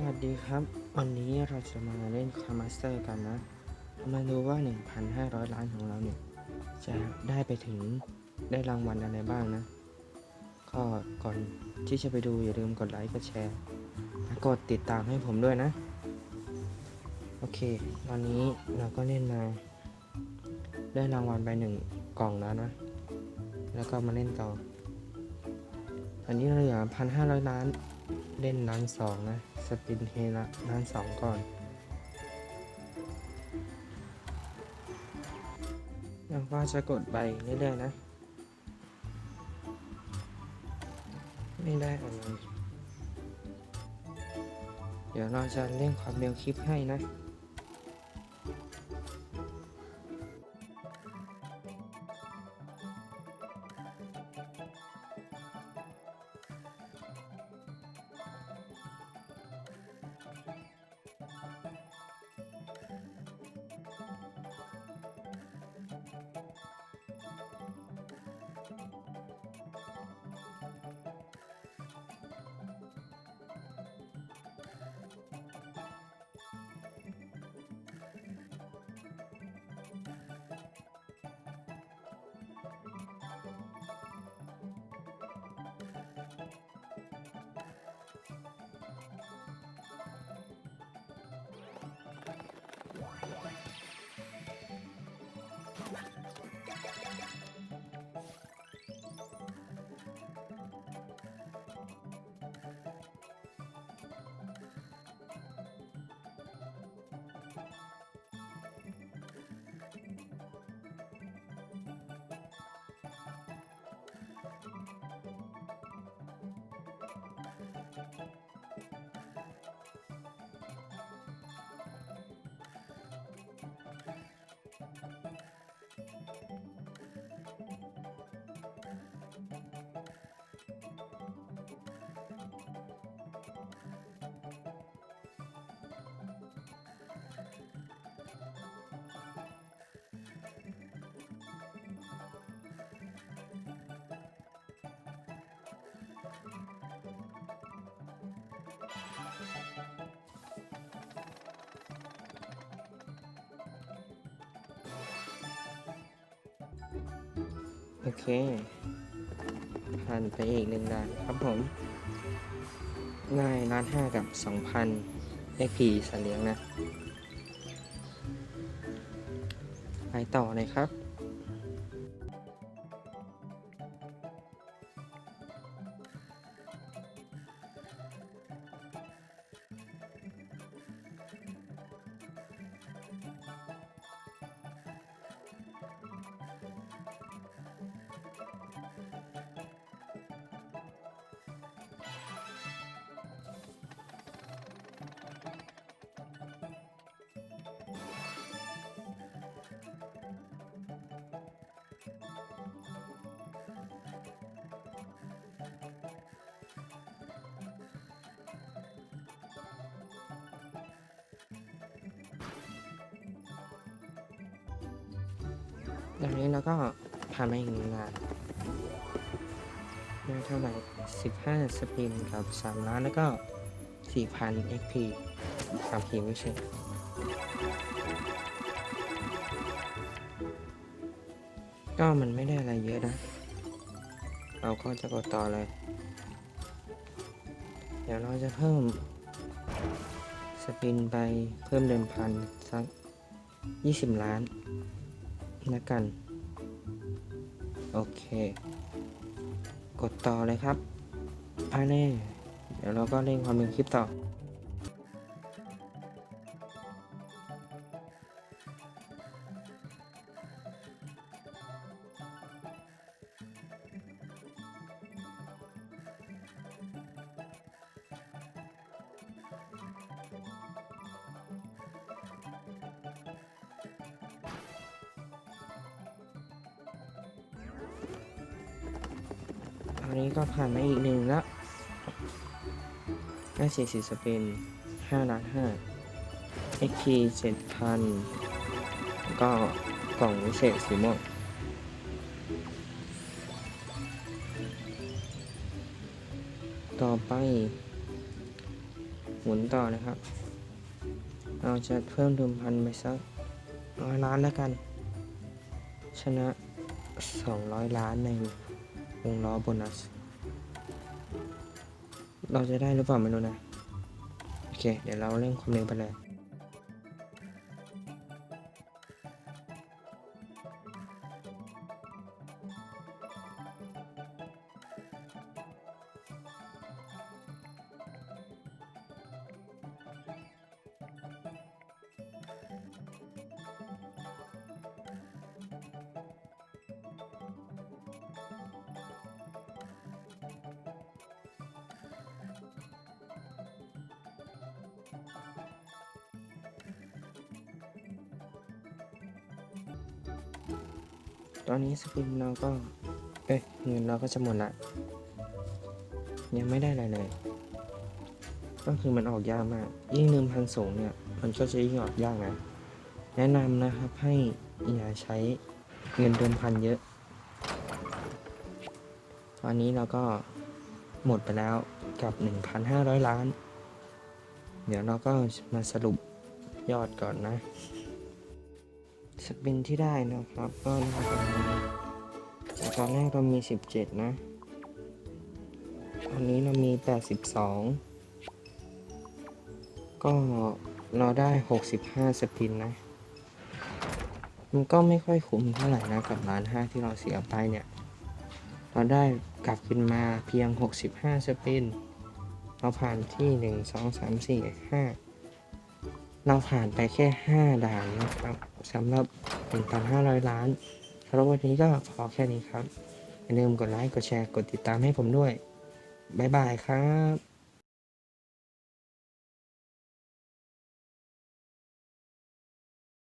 วัสดีครับ วันนี้เราจะมาเล่นคามาสเตอร์กันนะ มาดูว่า 1,500 ล้านของเราเนี่ย จะได้ไปถึงได้รางวัลอะไรบ้างนะ ก็ก่อนที่จะไปดูอย่าลืมกดไลค์กดแชร์และกดติดตามให้ผมด้วยนะ โอเค ตอนนี้เราก็เล่นมา ได้รางวัลไปหนึ่งกล่องแล้วนะ แล้วก็มาเล่นต่ออันนี้เราเหลือ1,500 ล้าน เล่นล้านสองนะ สปินเฮละล้านสองก่อน ยังว่าจะกดใบเรื่อยๆนะ ไม่ได้อะไร เดี๋ยวเราจะเล่นความเร็วคลิปให้นะ โอเค ผ่านไปอีกหนึ่งด่านครับผมง่ายล้านห้ากับสองพัน XP สัตว์เลี้ยงนะ ไปต่อเลยครับ ดังนี้เราก็ผ่านมาอีกหนึ่งงานได้เท่าไหร่15 สปินกับ 3 ล้านแล้วก็ 4,000 XP 3พีไม่ใช่ก็มันไม่ได้อะไรเยอะนะ เราก็จะกดต่อเลย เดี๋ยวเราจะเพิ่ม สปินไปเพิ่มเดิมพันสัก 20 ล้าน แล้วกัน โอเค กดต่อเลยครับภายในเดี๋ยวเราก็เร่งความเร็วคลิปต่อ นนี้ก็ผ่านมาอีกหนึ่งแล้วได้สี่สิบสปินห้าล้านห้า XP เจ็ดพันก็กล่องวิเศษสีม่วงต่อไป หมุนต่อนะครับ เราจะเพิ่มดิมพันไปสักร้อยล้านแล้วกัน ชนะ 200 ล้านใน วงล้อโบนัส เราจะได้หรือเปล่าไม่รู้นะ โอเค เดี๋ยวเราเร่งความเร็วไปเลย อนนี้สปินเราก็ เอ้ยเงินเราก็จะหมดละ ยังไม่ได้อะไรเลย ก็คือมันออกยากมาก ยิ่งเดิมพันสูงเนี่ย มันก็จะยิ่งออกยากนะ แนะนำนะครับให้อย่าใช้เงินเดิมพันเยอะ ตอนนี้เราก็หมดไปแล้วกับ 1,500 ล้าน เดี๋ยวเราก็มาสรุปยอดก่อนนะ สปินที่ได้นะครับ ก็ได้ประมาณจากตอนแรกเรามี 17 นะ ตอนนี้เรามี 82 ก็เราได้ 65 สปินนะ มันก็ไม่ค่อยคุ้มเท่าไหร่นะกับล้านห้าที่เราเสียไปเนี่ย เราได้กลับขึ้นมาเพียง 65 สปิน เราผ่านที่ 1 2 3 4 5 เราผ่านไปแค่ 5 ด่านนะครับ สำหรับ 1,500 ล้านสำหรับวันนี้ก็พอแค่นี้ครับอย่าลืมกดไลค์ กดแชร์ กดติดตามให้ผมด้วย บ๊ายบายครับ